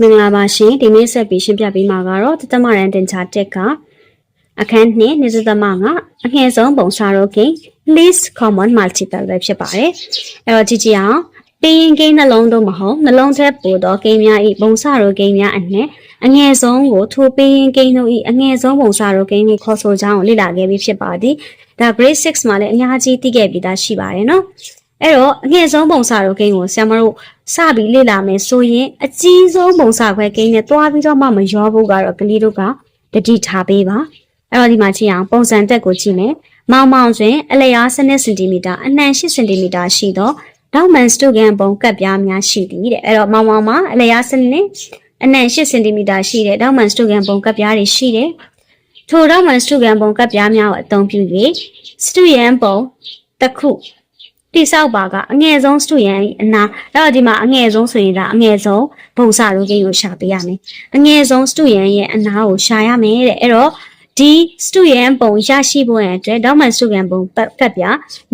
မင်္ဂလာပါရှင်ဒီနေ့ဆက်ပြီးရှင်းပြပေးမှာကတော့တသမရန်တင်ချာတက်ကအခန်းနှစ်နေစသမငါအငယ်ဆုံးပုံစာရောကိန်း least common multiple ပဲဖြစ်ပါတယ်အဲ့တော့ကြည့်ကြည့်အောင်ပေးရင်ကိန်းနှလုံးတော့မဟုတ်နှလုံးထဲပို့တော့ကိန်းများဤပုံစာရောကိန်းများအနက်အငယ်ဆုံးကိုထိုးပေးရင်ကိန်းတို့ဤအငယ်ဆုံးပုံစာရောကိန်းကိုခေါ်ဆိုကြောင်းကိုလေ့လာခဲ့ပြီးဖြစ်ပါသည်ဒါ grade 6မှာလည်းအများကြီးသိခဲ့ပြီးသားရှိပါတယ်နော်အဲ့တော့အငယ်ဆုံးပုံစာရောကိန်းကိုဆရာမတို့ စပြီးလေ့လာမယ်ဆိုရင်အကြီးဆုံးပုံစံခွဲကိန်းနဲ့တွားပြီးတော့မှမရောဘူးကတော့ကလေးတို့ကတတိထားပေးပါအဲ့တော့ဒီမှာကြည့်အောင်ပုံစံတက်ကိုကြည့်မယ်မောင်မောင်တွင်အလျား12စင်တီမီတာအနှံ8စင်တီမီတာရှိသောဒေါက်မန်စတုကန်ပုံကပ်ပြားများရှိသည်တဲ့အဲ့တော့မောင်မောင်မှာအလျား12အနှံ8စင်တီမီတာရှိတဲ့ဒေါက်မန်စတုကန်ပုံကပ်ပြားတွေရှိတယ်ထိုဒေါက်မန်စတုကန်ပုံကပ်ပြားများကိုအသုံးပြု၍စတုယန်ပုံတစ်ခု တိဆောက်ပါကအငယ်ဆုံးစတူရန်အနာအဲ့တော့ဒီမှာအငယ်ဆုံးဆိုရင်ဒါအငယ်ဆုံးဘုံစာရိုးကိန်းကိုရှာပေးရမယ်အငယ်ဆုံးစတူရန်ရဲ့အနာကိုရှာရမယ်တဲ့အဲ့တော့ဒီစတူရန်ပုံရရှိဖို့ရန်အတွက်ဒေါက်မန်စတူရန်ပုံပတ်ကပ်ပြ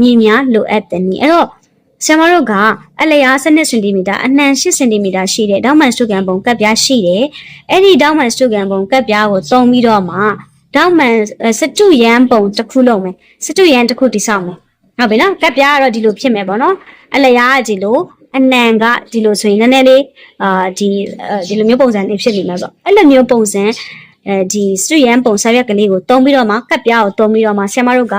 မြင်များလိုအပ်တယ်နီအဲ့တော့ဆရာမတို့ကအလျား12စင်တီမီတာအနှံ8စင်တီမီတာရှိတဲ့ဒေါက်မန်စတူရန်ပုံကပ်ပြရှိတယ်အဲ့ဒီဒေါက်မန်စတူရန်ပုံကပ်ပြကိုသုံးပြီးတော့မှဒေါက်မန်စတူရန်ပုံတစ်ခုလုံးမယ်စတူရန်တစ်ခုတိဆောက်မယ် ဟုတ်ပြီနော်ကပ်ပြားကတော့ဒီလိုဖြစ်မယ်ပေါ့နော်အလျားကဒီလိုအနံကဒီလိုဆိုရင်နည်းနည်းလေးအာဒီဒီလိုမျိုးပုံစံလေးဖြစ်နေမှာပေါ့အဲ့လိုမျိုးပုံစံအဲဒီစတူရန်ပုံစာရွက်ကလေးကိုတုံးပြီးတော့မှကပ်ပြားကိုတုံးပြီးတော့မှဆရာမတို့က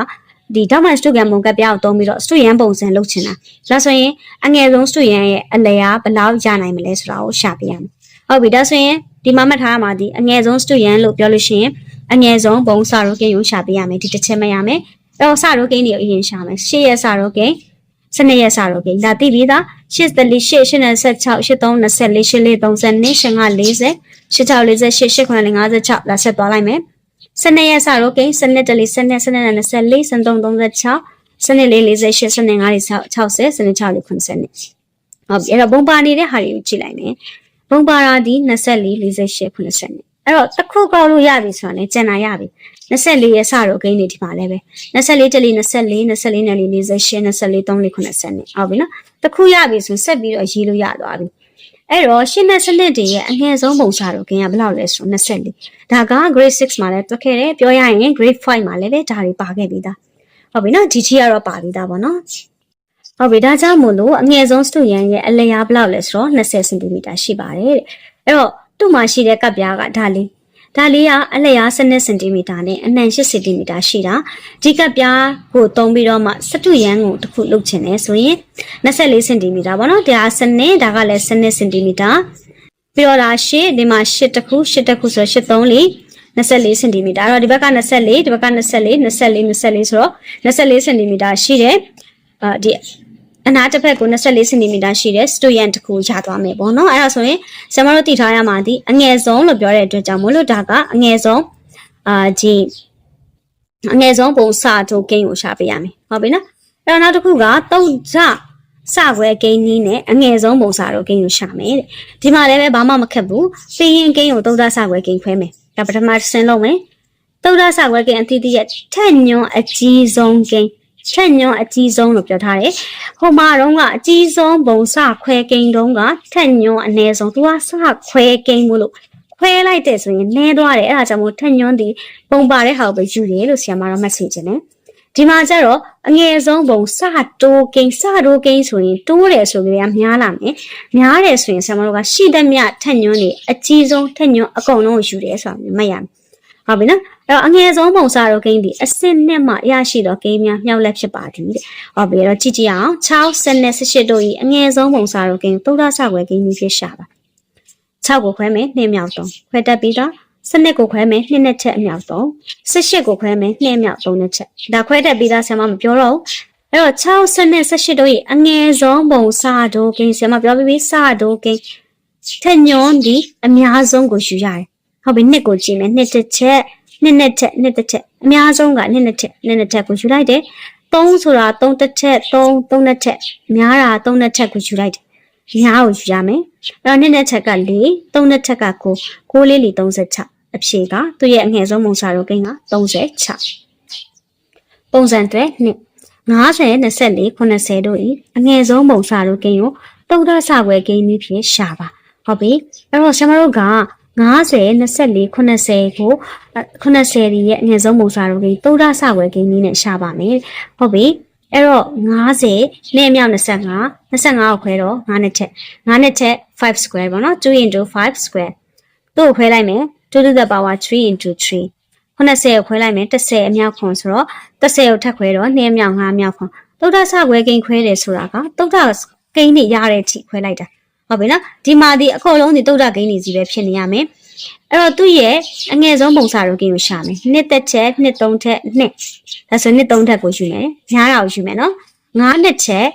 ဒီဒေါမန်စတူကန်ပုံကပ်ပြားကိုတုံးပြီးတော့စတူရန်ပုံစံလုပ်ချင်တာဒါဆိုရင်အငယ်ဆုံးစတူရန်ရဲ့အလျားဘယ်လောက်ရနိုင်မလဲဆိုတာကိုရှာပြရမယ်ဟုတ်ပြီဒါဆိုရင်ဒီမှာမှတ်ထားရမှာဒီအငယ်ဆုံးစတူရန်လို့ပြောလို့ရှိရင်အငယ်ဆုံးဘုံစာရိုးကင်းကိုရှာပြရမယ်ဒီတစ်ချက်မှရမယ်အဲ့ တော့စရိုးကိန်းတွေကိုအရင်ရှာမယ်ရှေ့ရက်စရိုးကိန်းစနစ်ရက်စရိုးကိန်းဒါသိပြီးသားရှစ်တလီရှစ်ရှစ်နဲ့ဆက်6ရှစ်3 24ရှစ်လေး32ရှစ်5 40ရှစ်6 48ရှစ်9 56လာဆက်သွားလိုက်မယ်စနစ်ရက်စရိုးကိန်းစနစ်တလီစနစ်စနစ်နဲ့24စနစ်3 36စနစ်လေး48စနစ်5 60စနစ်6လေး90ဟုတ်ပြီအဲ့တော့ဘုံပါနေတဲ့ဟာတွေကိုကြည့်လိုက်မယ်ဘုံပါရာဒီ24 48 90နဲ့အဲ့တော့တစ်ခုကောက်လို့ရပြီဆိုတာနဲ့ကျန်တာရပြီ 24ရဲ့စတော့ဂိမ်းတွေဒီမှာလည်းပဲ24တလီ24 24နဲ့လီ48 24 3 4 90နဲ့ဟုတ်ပြီနော်တစ်ခုရပြီဆိုဆက်ပြီးတော့ရေးလို့ရသွားပြီအဲ့တော့ရှင်းတဲ့စနစ်တွေရဲ့အငယ်ဆုံးပုံစံတော့ဂိမ်းကဘယ်လောက်လဲဆိုတော့24ဒါက grade 6မှာလည်းတွက်ခဲ့တယ်ပြောရရင် grade 5မှာလည်းပဲဒါတွေပါခဲ့ပြီးသားဟုတ်ပြီနော် GT ကတော့ပါပြီးသားပေါ့နော်ဟုတ်ပြီဒါကြောင့်မို့လို့အငယ်ဆုံးစတူရန်ရဲ့အလျားဘယ်လောက်လဲဆိုတော့20 cm ရှိပါတယ်တဲ့အဲ့တော့သူ့မှာရှိတဲ့ကပ်ပြားကဒါလေး ဒါလေးကအလျား12စင်တီမီတာနဲ့အနှံ8စင်တီမီတာရှိတာဒီကပ်ပြားကိုသုံးပြီးတော့မှစတုရန်ကိုတစ်ခုလုပ်ချင်တယ်ဆိုရင်24စင်တီမီတာပေါ့နော်ဒါကစနစ်ဒါကလည်း12စင်တီမီတာပြီးတော့ဒါရှစ်ဒီမှာ8တစ်ခု8တစ်ခုဆိုတော့8 3လေး24စင်တီမီတာအဲ့တော့ဒီဘက်က24ဒီဘက်က24 24 24ဆိုတော့24စင်တီမီတာရှိတယ်အာဒီ အနာတစ်ဖက်ကို24စင်တီမီတာရှိတဲ့စတူယန်တစ်ခုရသွားမယ်ပေါ့နော်အဲ့ဒါဆိုရင်ဆရာမတို့တည်ထားရမှာဒီအငယ်ဆုံးလို့ပြောတဲ့အတွက်ကြောင့်မို့လို့ဒါကအငယ်ဆုံးအာဒီအငယ်ဆုံးပုံစာတိုကိန်းကိုရှာပေးရမယ်ဟုတ်ပြီနော်အဲ့တော့နောက်တစ်ခုကတုတ်ကြစခွဲကိန်းနည်းနဲ့အငယ်ဆုံးပုံစာတိုကိန်းကိုရှာမယ်တဲ့ဒီမှာလည်းပဲဘာမှမခက်ဘူးပြီးရင်ကိန်းကိုတုတ်ကြစခွဲကိန်းခွဲမယ်ဒါပထမဆင်းလုံးမယ်တုတ်ကြစခွဲကိန်းအတိအကျထက်ညွန်အကြီးဆုံးကိန်း ချက်ညွန်အကြီးဆုံးလို့ပြောထားတယ်။ဟိုမှာတော့ကအကြီးဆုံးဘုံစခွဲကိန်းတုံးကထက်ညွန်အ ਨੇ ဆုံးသူကစခွဲကိန်းမို့လို့ခွဲလိုက်တဲ့ဆိုရင်နဲသွားတယ်အဲ့ဒါကြောင့်မို့ထက်ညွန်ဒီပုံပါတဲ့ဟာကိုပဲယူတယ်လို့ဆရာမတော်မှတ်စေချင်တယ်။ဒီမှာကျတော့အငယ်ဆုံးဘုံစတိုးကိန်းစတိုးကိန်းဆိုရင်တိုးတယ်ဆိုကြရများလာမယ်။များတယ်ဆိုရင်ဆရာမတော်ကရှိတဲ့မြထက်ညွန်နေအကြီးဆုံးထက်ညွန်အကုန်လုံးကိုယူတယ်ဆိုတာမှတ်ရမယ်။ဟုတ်ပြီနော်အဲ့ တော့အငယ်ဆုံးပုံစံတော့ဂိမ်းဒီအစစ်နဲ့မှရရှိတော့ဂိမ်းများမြောက်လက်ဖြစ်ပါသည်တဲ့ဟုတ်ပြီအဲ့တော့ကြည့်ကြည့်အောင်6စနဲ့18တို့ဤအငယ်ဆုံးပုံစံတော့ဂိမ်းသုဒ္ဓဆခွဲဂိမ်းကြီးဖြစ်ရှာပါ6ကိုခွဲမယ်2မြောက်3ခွဲတက်ပြီးတော့စနစ်ကိုခွဲမယ်2နဲ့ချက်အမြောက်3 18ကိုခွဲမယ်2မြောက်3နဲ့ချက်ဒါခွဲတက်ပြီးသားဆရာမမပြောတော့အဲ့တော့6စနဲ့18တို့ဤအငယ်ဆုံးပုံစံတို့ဂိမ်းဆရာမပြောပြီးပြီစတို့ဂိမ်းထက်ညွန်ဒီအများဆုံးကိုယူရတယ်ဟုတ်ပြီနှစ်ကိုကြည့်မယ်နှစ်တစ်ချက် နှစ်နှစ်ချက်နှစ်တစ်ချက်အများဆုံးကနှစ်နှစ်ချက်နှစ်နှစ်ချက်ကိုယူလိုက်တယ်သုံးဆိုတာသုံးတစ်ချက်သုံးသုံးနှစ်ချက်များတာသုံးနှစ်ချက်ကိုယူလိုက်တယ်များကိုယူရမယ်အဲ့တော့နှစ်နှစ်ချက်က၄သုံးနှစ်ချက်က9 9လေးလီ36အဖြေကသူ့ရဲ့အငယ်ဆုံးမုံစာရောကိန်းက36ပုံစံတွေနှစ်90 24 80တို့ဤအငယ်ဆုံးပုံစာတို့ကိန်းကိုတုတ်တဆခွဲကိန်းနည်းဖြင့်ရှာပါဟုတ်ပြီအဲ့တော့ဆရာမတို့က 90 24 80ကို80ဒီရဲ့အငယ်ဆုံးပုံစံတို့ကြီးသုဒ္ဓဆဝယ်ကိန်းကြီးနဲ့ရှာပါမယ်ဟုတ်ပြီအဲ့တော့90နဲ့အမြောက်25 25ကိုခွဲတော့9နဲ့ချက်9နဲ့ချက်5 square ပေါ့နော်2 into 5 square သူ့ကိုခွဲလိုက်မယ်2 to the power 3 into 3 90ကိုခွဲလိုက်မယ်30အမြောက်ခွန်ဆိုတော့30ကိုထပ်ခွဲတော့2အမြောက်5အမြောက်ခွန်သုဒ္ဓဆဝယ်ကိန်းခွဲတယ်ဆိုတာကသုဒ္ဓကိန်းနဲ့ရတဲ့အထိခွဲလိုက်တာ ဟုတ်ပြီနော်ဒီမှာဒီအကုန်လုံးဒီသုဒ္ဓကိန်းတွေစီပဲဖြစ်နေရမယ်အဲ့တော့သူ့ရဲ့အငယ်ဆုံးပုံစံတို့ကိန်းကိုရှာမယ်နှစ်သက်ချက်နှစ်သုံးထက်နှစ်ဒါဆိုနှစ်သုံးထက်ကိုယူမယ်ညားတာကိုယူမယ်နော်ငါးနှစ်ချက်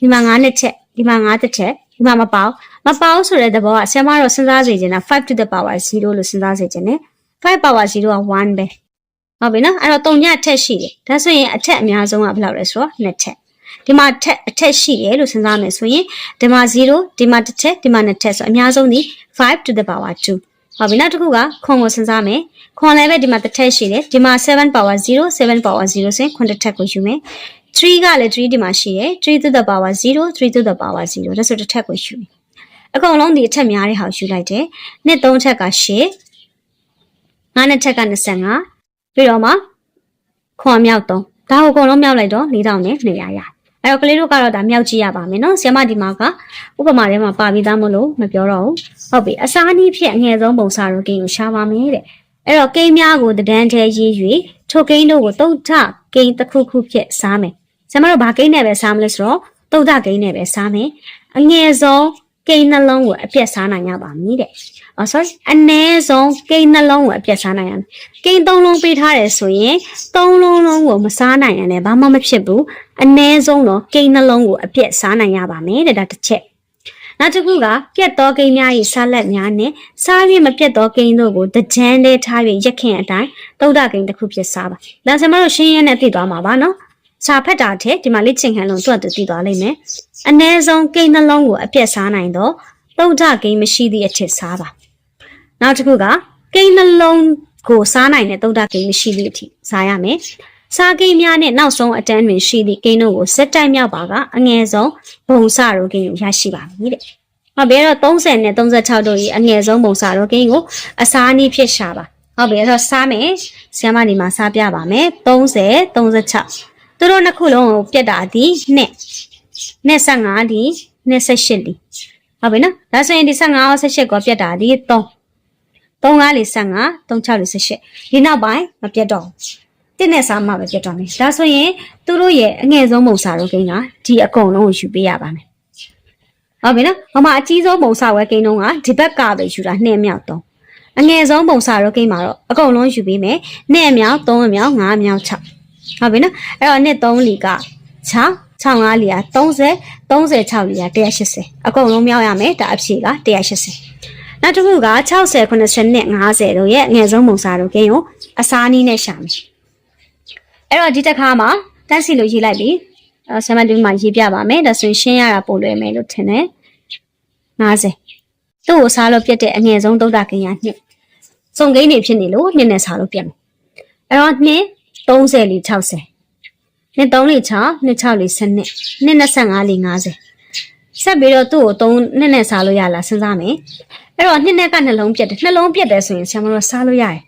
ဒီမှာငါးနှစ်ချက်ဒီမှာငါးတစ်ချက်ဒီမှာမပေါမပေါဆိုတဲ့သဘောကဆရာမတော့စဉ်းစားစေချင်တာ5 to the power 0လို့စဉ်းစားစေချင်တယ်5 power 0က1ပဲဟုတ်ပြီနော်အဲ့တော့တုံညအထက်ရှိတယ်ဒါဆိုရင်အထက်အများဆုံးကဘယ်လောက်လဲဆိုတော့နှစ်ထက် ဒီမှာထက်အထက်ရှိတယ်လို့စဉ်းစားမယ်ဆိုရင်ဒီမှာ0ဒီမှာတစ်ထက်ဒီမှာနှစ်ထက်ဆိုအများဆုံးဒီ5 to the power 2ဟုတ်ပြီနောက်တစ်ခုကခွန်ကိုစဉ်းစားမယ်ခွန်လည်းပဲဒီမှာတစ်ထက်ရှိတယ်ဒီမှာ7 power 0 7 power 0ဆိုရင်ခွန်တစ်ထက်ကိုယူမယ်3ကလည်း3ဒီမှာရှိတယ်3 to the power 0 3 to the power 0ဒါဆိုတစ်ထက်ကိုယူမယ်အကုန်လုံးဒီအထက်များတဲ့ဟာကိုယူလိုက်တယ်နှစ်3ထက်က8 9နှစ်ထက်က25ပြီးတော့မှခွန်မြောက်3ဒါကိုအကုန်လုံးမြောက်လိုက်တော့4000နဲ့200ရ အဲ့တော့ကလေးတို့ကတော့ဒါမြောက်ကြည့်ရပါမယ်နော်ဆ iam ဒီမှာကဥပမာထဲမှာပါပြီးသားမလို့မပြောတော့ဘူးဟုတ်ပြီအစားနည်းဖြင့်အငယ်ဆုံးပုံစံတို့ကိန်းကိုရှားပါမယ်တဲ့အဲ့တော့ကိန်းများကိုတဒန်းထဲရေး၍ထိုကိန်းတို့ကိုတုတ်ထကိန်းတစ်ခုခုဖြင့်စားမယ်ဆ iam တို့ဘာကိန်းနဲ့ပဲစားမလဲဆိုတော့တုတ်ထကိန်းနဲ့ပဲစားမယ်အငယ်ဆုံး ကိန်းနှလုံးကိုအပြတ်စားနိုင်ရပါမည်တဲ့။အော် sorry အနည်းဆုံးကိန်းနှလုံးကိုအပြတ်စားနိုင်ရမယ်။ကိန်းသုံးလုံးပေးထားတယ်ဆိုရင်သုံးလုံးလုံးကိုမစားနိုင်ရင်လည်းဘာမှမဖြစ်ဘူး။အနည်းဆုံးတော့ကိန်းနှလုံးကိုအပြတ်စားနိုင်ရပါမယ်တဲ့ဒါတစ်ချက်။နောက်တစ်ခုကပြတ်သောကိန်းများ၏စားလက်များနဲ့စား၍မပြတ်သောကိန်းတို့ကိုတကြမ်းလေးထား၍ရက်ခင်အတိုင်းတုဒ္ဒကိန်းတစ်ခုဖြစ်စားပါ။ဒါဆိုမှတို့ရှင်းရင်းနဲ့သိသွားမှာပါနော်။ စာဖတ်တာထက်ဒီမှာလေးချိန်ခံလုံးသူ့အတူသိသွားလိမ့်မယ်။အ ਨੇ ဆုံးကိန်းနှလုံးကိုအပြတ်စားနိုင်တော့တုတ်ထကိန်းမရှိသည့်အထစ်စားပါ။နောက်တစ်ခုကကိန်းနှလုံးကိုစားနိုင်တဲ့တုတ်ထကိန်းမရှိသည့်အထိစားရမယ်။စားကိန်းများနဲ့နောက်ဆုံးအတန်းတွင်ရှိသည့်ကိန်းတို့ကိုစက်တိုက်မြောက်ပါကအငယ်ဆုံးဘုံစရိုကိန်းကိုရရှိပါမည်တဲ့။ဟုတ်ပြီအဲ့တော့30နဲ့36တို့၏အငယ်ဆုံးဘုံစရိုကိန်းကိုအစားနည်းဖြစ်ရှာပါ။ဟုတ်ပြီအဲ့တော့စားမယ်။ဆရာမဒီမှာစားပြပါမယ်။30 36 သူတို့နှစ်ခုလုံးကိုပြတ်တာဒီနှစ်နှစ်15ဒီနှစ်18ဒီဟုတ်ပြီနော်ဒါဆိုရင်ဒီ15ရော18ကိုပြတ်တာဒီ3 3 5လေး15 3 6လေး18ဒီနောက်ပိုင်းမပြတ်တော့တင်းနဲ့စားမှပဲပြတ်တော့မယ်ဒါဆိုရင်သူတို့ရဲ့အငယ်ဆုံးပုံစာတို့ကိန်းကဒီအကုန်လုံးကိုယူပေးရပါမယ်ဟုတ်ပြီနော်ဟိုမှာအကြီးဆုံးပုံစာဝဲကိန်းတုံးကဒီဘက်ကပဲယူတာ2အမြောက်3အငယ်ဆုံးပုံစာတို့ကိန်းမှာတော့အကုန်လုံးယူပေးမယ်2အမြောက်3အမြောက်5အမြောက်6 ဟုတ်ပြီနော်အဲ့တော့နှစ်3လီက6 65လီက30 36လီက180အကုန်လုံးမြောက်ရမယ်ဒါအဖြေက180နောက်တစ်ခုက60 90နဲ့50တို့ရဲ့အငယ်ဆုံးပုံစာတို့ကင်းကိုအစားနည်းနဲ့ရှာမယ်အဲ့တော့ဒီတစ်ခါမှာတက်စီလို့ရေးလိုက်ပြီအဲဆမ်မတူမှာရေးပြပါမယ်ဒါဆိုရင်ရှင်းရတာပို့လွယ်မယ်လို့ထင်တယ်50သူ့ကိုစားလို့ပြတ်တဲ့အငယ်ဆုံးသုဒ္ဓကင်းရနှစ်စုံကိန်းတွေဖြစ်နေလို့နှစ်နဲ့စားလို့ပြတ်မယ်အဲ့တော့နှစ် 30လီ60နှစ်3လေး6နှစ်6လေး7နှစ်နှစ်25လေး50ဆက်ပြီးတော့သူ့ကို3နှစ်နဲ့စားလို့ရလားစဉ်းစားမယ်အဲ့တော့နှစ်နဲ့ကနှလုံးပြတ်တယ်နှလုံးပြတ်တယ်ဆိုရင်ဆရာမတို့စားလို့ရတယ်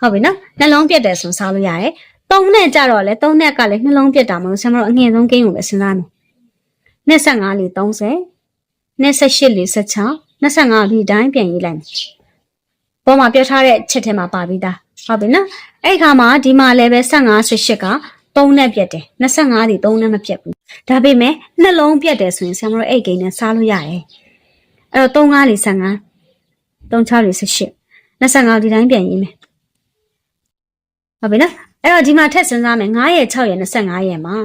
ဟုတ်ပြီနော်နှလုံးပြတ်တယ်ဆိုရင်စားလို့ရတယ်3နဲ့ကြတော့လေ3နဲ့ကလည်းနှလုံးပြတ်တာမလို့ဆရာမတို့အငယ်ဆုံးကိန်းကိုပဲစဉ်းစားမယ်နှစ်25လေး30နှစ်18လေး16 25လေးတိုင်းပြန်ရေးလိုက်မယ်ပေါ်မှာပြောထားတဲ့ချက်ထဲမှာပါပြီးသား ဟုတ်ပြီနော်အဲ့ခါမှာဒီမှာလည်းပဲ15 18က3နဲ့ပြတ်တယ်25ဒီ3နဲ့မပြတ်ဘူးဒါပေမဲ့နှလုံးပြတ်တယ်ဆိုရင်ဆရာမတို့အဲ့ဂိမ်းနဲ့စားလို့ရတယ်အဲ့တော့3 5လေး15 3 6လေး18 25ဒီတိုင်းပြန်ရေးမယ်ဟုတ်ပြီနော်အဲ့တော့ဒီမှာထက်စဉ်းစားမယ်9ရဲ့6ရဲ့25ရဲ့မှာ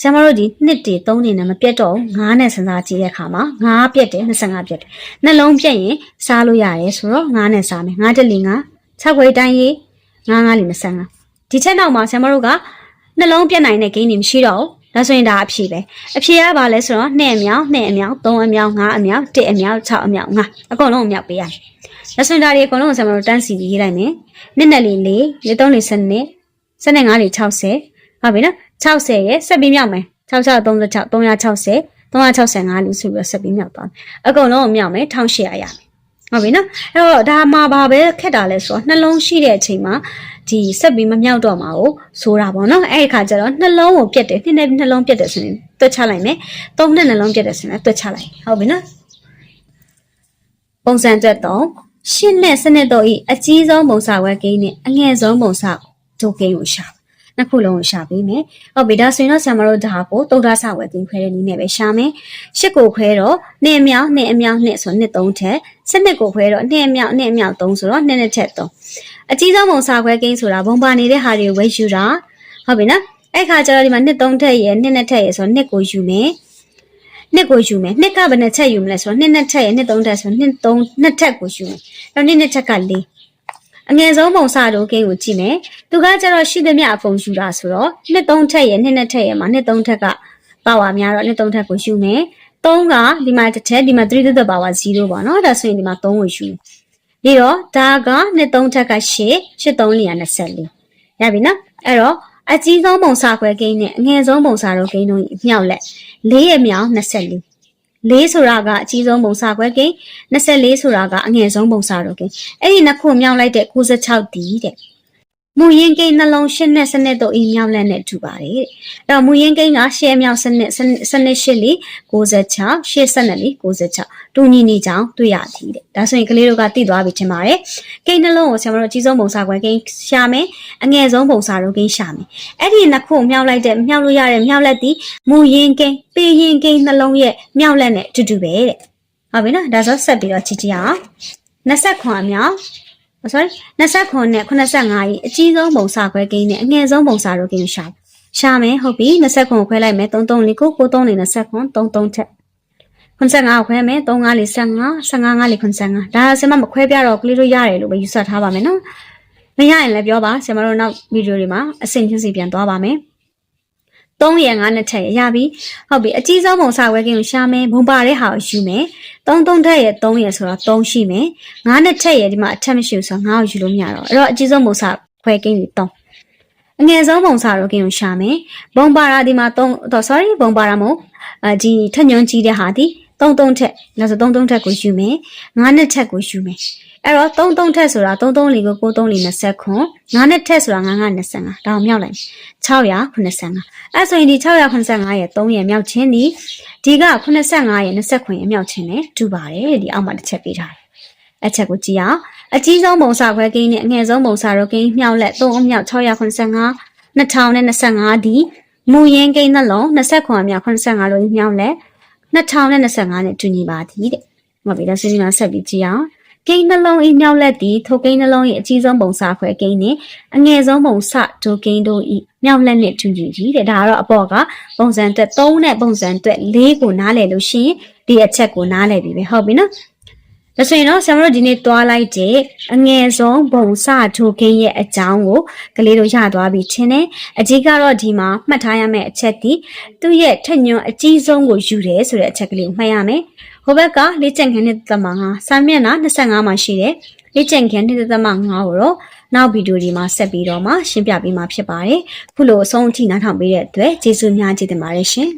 ဆရာမတို့ဒီနှစ်တီ3နေနဲ့မပြတ်တော့9နဲ့စဉ်းစားကြည့်တဲ့အခါမှာ9ပြတ်တယ်25ပြတ်တယ်နှလုံးပြတ်ရင်စားလို့ရတယ်ဆိုတော့9နဲ့စားမယ်9တက်လီ9 6ခွေတိုင်းရေး 9 9လီ25ဒီချက်နောက်မှာဆရာမတို့ကနှလုံးပြတ်နိုင်တဲ့ဂိမ်းတွေမရှိတော့ဘူးဒါဆိုရင်ဒါအဖြေပဲအဖြေကဘာလဲဆိုတော့2အမြောက်2အမြောက်3အမြောက်5အမြောက်1အမြောက်6အမြောက်5အကုန်လုံးအမြောက်ပေးရတယ်ဒါဆိုရင်ဒါတွေအကုန်လုံးဆရာမတို့တန်းစီပြီးရေးလိုက်မယ်နှစ်နဲ့လေးလေးလေး3လေး7နှစ်7နဲ့5လေး60ဟုတ်ပြီနော်60ရဲ့ဆက်ပြီးမြောက်မယ်66 36 360 365လေးဆိုပြီးတော့ဆက်ပြီးမြောက်သွားမယ်အကုန်လုံးကိုမြောက်မယ်1800ရမယ် ဟုတ်ပြီနော်အဲ့တော့ဒါမှဘာပဲခက်တာလဲဆိုတော့နှလုံးရှိတဲ့အချိန်မှာဒီဆက်ပြီးမမြောက်တော့မှာကိုဆိုတာပေါ့နော်အဲ့ဒီခါကျတော့နှလုံးကိုပြက်တယ်နှစ်နဲ့နှလုံးပြက်တယ်ဆိုရင်တွက်ချလိုက်မယ်သုံးနဲ့နှလုံးပြက်တယ်ဆိုရင်လည်းတွက်ချလိုက်ဟုတ်ပြီနော်ပုံစံသက်တော့ရှင်းနဲ့စနစ်တော့ဤအကြီးဆုံးပုံစံဝဲကိန်းနဲ့အငယ်ဆုံးပုံစံဒုကိန်းကိုရှာနှစ်ခုလုံးကိုရှာပေးမယ်ဟုတ်ပြီဒါဆိုရင်တော့ဆရာမတို့ဒါကိုတုတ်တာဆဝဲကိန်းခွဲတဲ့နည်းနဲ့ပဲရှာမယ်ရှစ်ကိုခွဲတော့နှစ်အမြောက်နှစ်အမြောက်နှစ်ဆိုနှစ်သုံးထက် စနစ်ကိုခွဲတော့နှစ်အမြောက်နှစ်အမြောက်သုံးဆိုတော့နှစ်နှစ်ထက်သုံးအကြီးဆုံးပုံစံခွဲကိန်းဆိုတာဘုံပါနေတဲ့ဟာတွေကိုဝဲယူတာဟုတ်ပြီနော်အဲ့ခါကျတော့ဒီမှာနှစ်သုံးထက်ရယ်နှစ်နှစ်ထက်ရယ်ဆိုတော့နှစ်ကိုယူမယ်နှစ်ကိုယူမယ်နှစ်ကဘယ်နှစ်ချက်ယူမလဲဆိုတော့နှစ်နှစ်ထက်ရယ်နှစ်သုံးထက်ဆိုတော့နှစ်သုံးနှစ်ထက်ကိုယူမယ်အဲ့တော့နှစ်နှစ်ထက်ကလေးအငယ်ဆုံးပုံစံတို့ကိန်းကိုကြည့်မယ်သူကကျတော့ရှိသမျှအပုံယူတာဆိုတော့နှစ်သုံးထက်ရယ်နှစ်နှစ်ထက်ရယ်မှာနှစ်သုံးထက်ကပါဝါများတော့နှစ်သုံးထက်ကိုယူမယ် 3ကဒီမှာတစ်ထက်ဒီမှာ3 to the power 0ပေါ့နော်ဒါဆိုရင်ဒီမှာ3ကိုယူမယ်ပြီးတော့ဒါကနှစ်သုံးထက်က8 8 3လျာ24ရပြီနော်အဲ့တော့အကြီးဆုံးပုံစာခွဲကိန်းနဲ့အငယ်ဆုံးပုံစာတို့ကိန်းတို့မြောက်လက်၄ရဲ့မြောက်24လေးဆိုတာကအကြီးဆုံးပုံစာခွဲကိန်း24ဆိုတာကအငယ်ဆုံးပုံစာတို့ကိန်းအဲ့ဒီနှစ်ခုမြောက်လိုက်တဲ့96ဒီတဲ့ မူရင်းကိန်းနှလုံးရှင်းနဲ့စနစ်တို့အင်းမြောက်လက်နဲ့တူပါတယ်တဲ့အဲ့တော့မူရင်းကိန်းကရှဲမြောက်စနစ်စနစ်ရှစ်လီ96ရှေ့စနစ်လီ96တူညီနေကြောင်းတွေ့ရသည်တဲ့ဒါဆိုရင်ကလေးတို့ကသိသွားပြီထင်ပါတယ်ကိန်းနှလုံးကိုဆရာမတို့အကြီးဆုံးပုံစာခွဲကိန်းရှာမယ်အငယ်ဆုံးပုံစာတို့ကိန်းရှာမယ်အဲ့ဒီနှစ်ခုမြောက်လိုက်တဲ့မြောက်လို့ရတဲ့မြောက်လက်သည်မူရင်းကိန်းပေရင်ကိန်းနှလုံးရဲ့မြောက်လက်နဲ့အတူတူပဲတဲ့ဟုတ်ပြီနော်ဒါဆိုဆက်ပြီးတော့ကြည့်ကြည့်အောင်29အမြောက် sorry 29နဲ့85ရေအကြီးဆုံးပုံစာခွဲကိန်းနဲ့အငယ်ဆုံးပုံစာတို့ကိန်းရှာရှာမယ်ဟုတ်ပြီ29ကိုခွဲလိုက်မယ်33လေးကို93လေး29 33ထက်95ကိုခွဲမယ်35လေး15 15လေး95ဒါဆင်မမခွဲပြတော့ကလေးတို့ရတယ်လို့ပဲယူဆထားပါမယ်နော်မရရင်လည်းပြောပါဆင်မတို့နောက်ဗီဒီယိုတွေမှာအဆင့်ချင်းစီပြန်သွားပါမယ် 3ရက်5နှစ်ထက်ရပြီဟုတ်ပြီအကြီးဆုံးပုံစာဝဲကင်းကိုရှာမယ်ဘုံပါတဲ့ဟာကိုယူမယ်3 3ထက်ရဲ့3ရက်ဆိုတော့3ရှိမယ်5နှစ်ထက်ရဲ့ဒီမှာအထက်မရှိဘူးဆိုတော့5ကိုယူလို့မရတော့အဲ့တော့အကြီးဆုံးပုံစာခွဲကင်းကြီး3အငယ်ဆုံးပုံစာတော့ကင်းကိုရှာမယ်ဘုံပါတာဒီမှာ3တော့ sorry ဘုံပါတာမဟုတ်အဒီထက်ညွန်ကြီးတဲ့ဟာဒီ 3 3ထက်နောက်ဆို3 3ထက်ကိုယူမယ်5နှစ်ထက်ကိုယူမယ်အဲ့တော့3 3ထက်ဆိုတာ3 3လေးကို9 3လေး20ခွန်9နှစ်ထက်ဆိုတာ9 9 25ဒါအောင်မြောက်လိုက်685အဲ့ဆိုရင်ဒီ685ရဲ့3ရဲ့မြောက်ချင်းဒီဒီက85ရဲ့20ခွန်ရဲ့မြောက်ချင်းနဲ့တူပါတယ်ဒီအောက်မှာတစ်ချက်ပေးထားတယ်အချက်ကိုကြည့်အောင်အကြီးဆုံးပုံစာခွဲကိန်းနဲ့အငယ်ဆုံးပုံစာရောကိန်းမြောက်လက်3အမြောက်685 2025ဒီမူရင်းကိန်းနှလုံး20ခွန်အမြောက်85လို့မြောက်လက် 2025နဲ့တူညီပါသည်တဲ့။ဟုတ်ပြီဒါစင်းဒီမှာဆက်ပြီးကြည့်အောင်။ကိန်းနှလုံးဤမြောက်လက်သည်ထိုကိန်းနှလုံး၏အကြီးဆုံးပုံစခွဲကိန်းနှင့်အငယ်ဆုံးပုံစဒိုကိန်းတို့ဤမြောက်လက်နှင့်တူညီသည်တဲ့။ဒါကတော့အပေါ်ကပုံစံအတွက်3နဲ့ပုံစံအတွက်4ကိုနားလည်လို့ရှိရင်ဒီအချက်ကိုနားလည်ပြီပဲဟုတ်ပြီနော်။ ဒါဆိုရင်တော့ဆရာမတို့ဒီနေ့တွားလိုက်တဲ့အငယ်ဆုံးဘုံစထိုခင်းရဲ့အကြောင်းကိုကလေးတို့ရသွားပြီထင်တယ်အကြီးကတော့ဒီမှာမှတ်ထားရမယ့်အချက်ဒီသူ့ရဲ့ထက်ညွန်အကြီးဆုံးကိုယူတယ်ဆိုတဲ့အချက်ကလေးကိုမှတ်ရမယ်ဟိုဘက်ကလေးကျန်ခန်းနဲ့သမ၅စာမျက်နှာ25မှာရှိတယ်လေးကျန်ခန်းနဲ့သမ5ကိုတော့နောက်ဗီဒီယိုဒီမှာဆက်ပြီးတော့မှရှင်းပြပေးမှာဖြစ်ပါတယ်ခုလိုအဆုံးအထိနားထောင်ပေးတဲ့အတွက်ကျေးဇူးများကြီးတင်ပါတယ်ရှင်